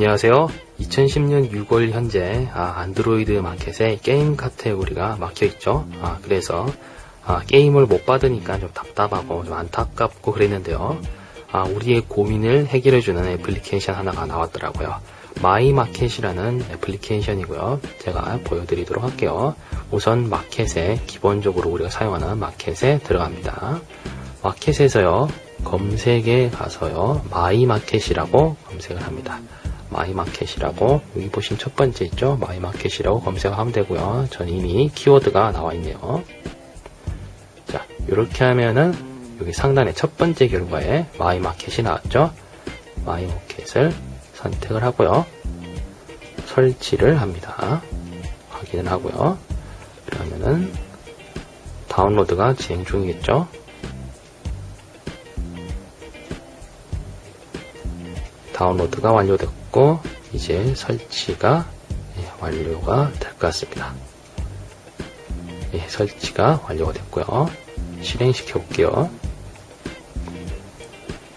안녕하세요. 2010년 6월 현재 아, 안드로이드 마켓에 게임 카테고리가 막혀 있죠. 아, 그래서 아, 게임을 못 받으니까 좀 답답하고 좀 안타깝고 그랬는데요. 아, 우리의 고민을 해결해주는 애플리케이션 하나가 나왔더라고요. 마이마켓이라는 애플리케이션이고요. 제가 보여드리도록 할게요. 우선 마켓에 기본적으로 우리가 사용하는 마켓에 들어갑니다. 마켓에서요 검색에 가서요 마이마켓이라고 검색을 합니다. 마이마켓이라고 여기 보시면 첫 번째 있죠? 마이마켓이라고 검색하면 되고요. 전 이미 키워드가 나와 있네요. 자 이렇게 하면은 여기 상단에 첫 번째 결과에 마이마켓이 나왔죠? 마이마켓을 선택을 하고요. 설치를 합니다. 확인을 하고요. 그러면은 다운로드가 진행 중이겠죠 다운로드가 완료됐고 이제 설치가 예, 완료가 될 것 같습니다. 예, 설치가 완료가 됐고요. 실행시켜 볼게요.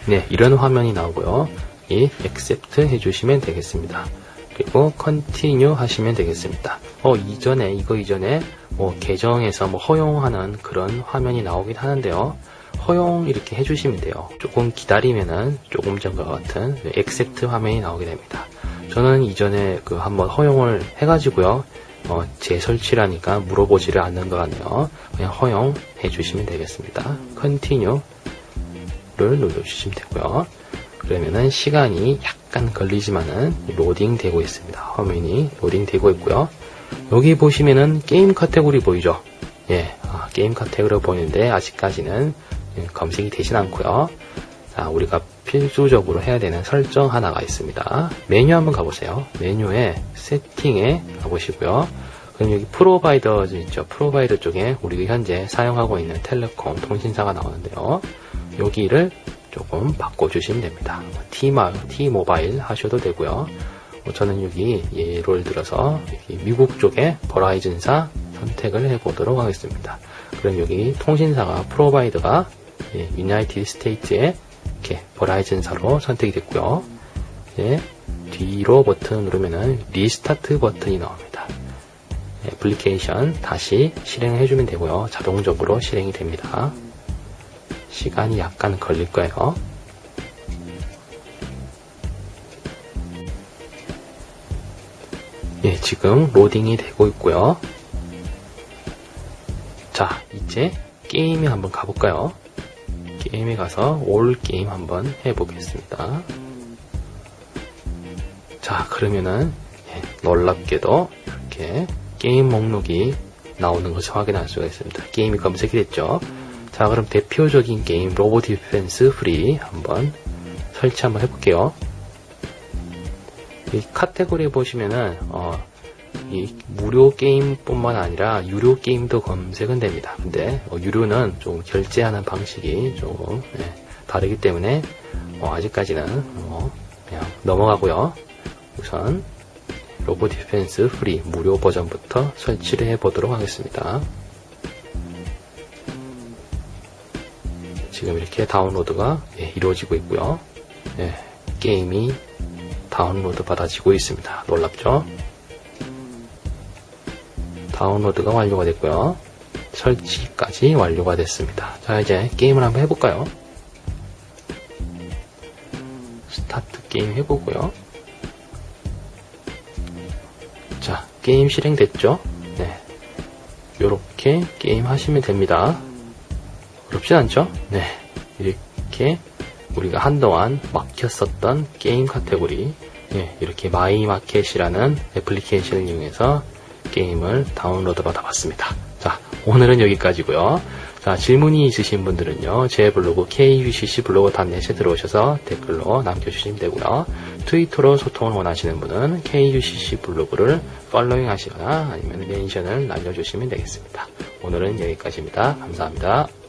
네, 이런 화면이 나오고요. 이 accept 해주시면 되겠습니다. 그리고 continue 하시면 되겠습니다. 어, 이전에, 이거 이전에 뭐 계정에서 뭐 허용하는 그런 화면이 나오긴 하는데요. 허용 이렇게 해주시면 돼요. 조금 기다리면은 조금 전과 같은 accept 화면이 나오게 됩니다. 저는 이전에 그 한번 허용을 해가지고요. 어, 재설치라니까 물어보지를 않는 것 같네요. 그냥 허용 해주시면 되겠습니다. continue를 눌러주시면 되고요. 그러면은 시간이 약간 걸리지만은 로딩 되고 있습니다. 화면이 로딩 되고 있고요. 여기 보시면은 게임 카테고리 보이죠? 예, 아, 게임 카테고리 보이는데 아직까지는 예, 검색이 되진 않고요. 자, 우리가 필수적으로 해야 되는 설정 하나가 있습니다. 메뉴 한번 가보세요. 메뉴에 세팅에 가보시고요. 그럼 여기 프로바이더 있죠. 프로바이더 쪽에 우리가 현재 사용하고 있는 텔레콤 통신사가 나오는데요. 여기를 조금 바꿔주시면 됩니다. T마, T모바일 하셔도 되고요. 뭐 저는 여기 예를 들어서 미국 쪽에 버라이즌사 선택을 해보도록 하겠습니다. 그럼 여기 통신사가 프로바이더가 예, 유나이티드 스테이트의 이렇게 버라이즌사로 선택이 됐고요. 이제 뒤로 버튼 누르면은 리스타트 버튼이 나옵니다. 애플리케이션 다시 실행을 해주면 되고요. 자동적으로 실행이 됩니다. 시간이 약간 걸릴 거예요. 예, 지금 로딩이 되고 있고요. 자, 이제 게임에 한번 가볼까요? 게임에 가서 올 게임 한번 해보겠습니다. 자, 그러면은 예, 놀랍게도 이렇게 게임 목록이 나오는 것을 확인할 수가 있습니다. 게임이 검색이 됐죠. 자, 그럼 대표적인 게임 로보 디펜스 프리 한번 설치 한번 해볼게요. 이 카테고리 보시면은 어, 이 무료 게임뿐만 아니라 유료 게임도 검색은 됩니다. 근데 어, 유료는 좀 결제하는 방식이 조금 네, 다르기 때문에 어, 아직까지는 어, 그냥 넘어가고요. 우선 로보 디펜스 프리 무료 버전부터 설치를 해보도록 하겠습니다. 지금 이렇게 다운로드가 예, 이루어지고 있고요. 예, 게임이 다운로드 받아지고 있습니다. 놀랍죠? 다운로드가 완료가 됐고요. 설치까지 완료가 됐습니다. 자, 이제 게임을 한번 해볼까요? 스타트 게임 해보고요. 자, 게임 실행됐죠? 네. 이렇게 게임 하시면 됩니다. 어렵진 않죠? 네. 이렇게 우리가 한동안 막혔었던 게임 카테고리, 예, 이렇게 마이마켓이라는 애플리케이션을 이용해서 게임을 다운로드 받아봤습니다. 자, 오늘은 여기까지고요. 자, 질문이 있으신 분들은요, 제 블로그 kuccblog.net에 들어오셔서 댓글로 남겨주시면 되고요. 트위터로 소통을 원하시는 분은 kucc 블로그를 팔로잉 하시거나 아니면 멘션을 날려주시면 되겠습니다. 오늘은 여기까지입니다. 감사합니다.